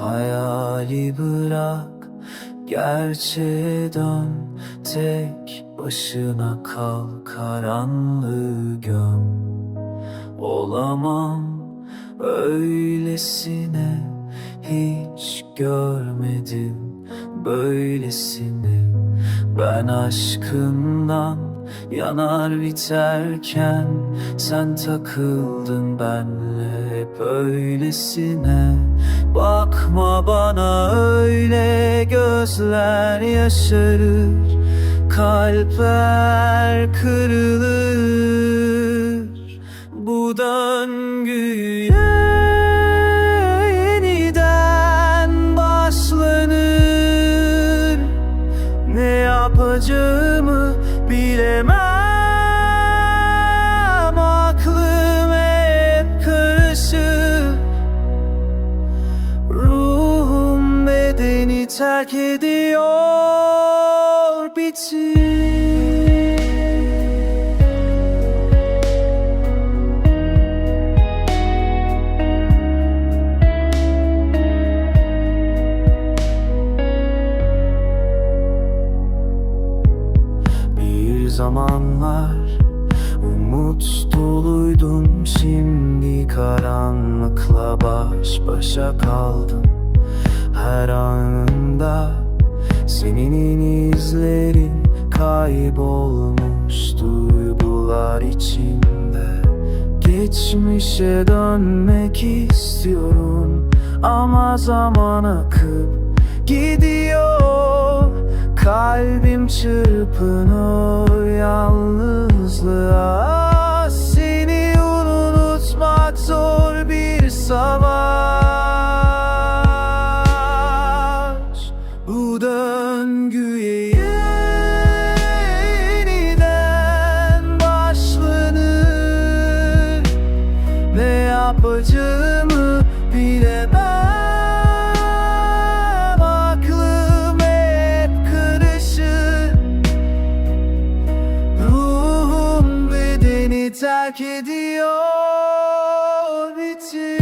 Hayali bırak Gerçeğe dön. Tek başına kal Karanlığı göm. Olamam öylesine Hiç görmedim böylesini. Ben aşkından yanar biterken Sen takıldın benle hep öylesine. Bakma bana öyle gözler yaşarır. Kalpler kırılır. Bu döngüye yeniden başlanır. Ne yapacağımı bilemem bedeni terk ediyor bitir Bir zamanlar umut doluydum Şimdi karanlıkla baş başa kaldım Her anında senin izlerin kaybolmuş duygular içinde. Geçmişe dönmek istiyorum ama zaman akıp gidiyor. Kalbim çırpınıyor yalnızlığa. Seni unutmak zor bir savaş bu döngüye yeniden başlanır Ne yapacağımı bilemem. Aklım hep karışır. Ruhum bedeni terk ediyor. Bitir.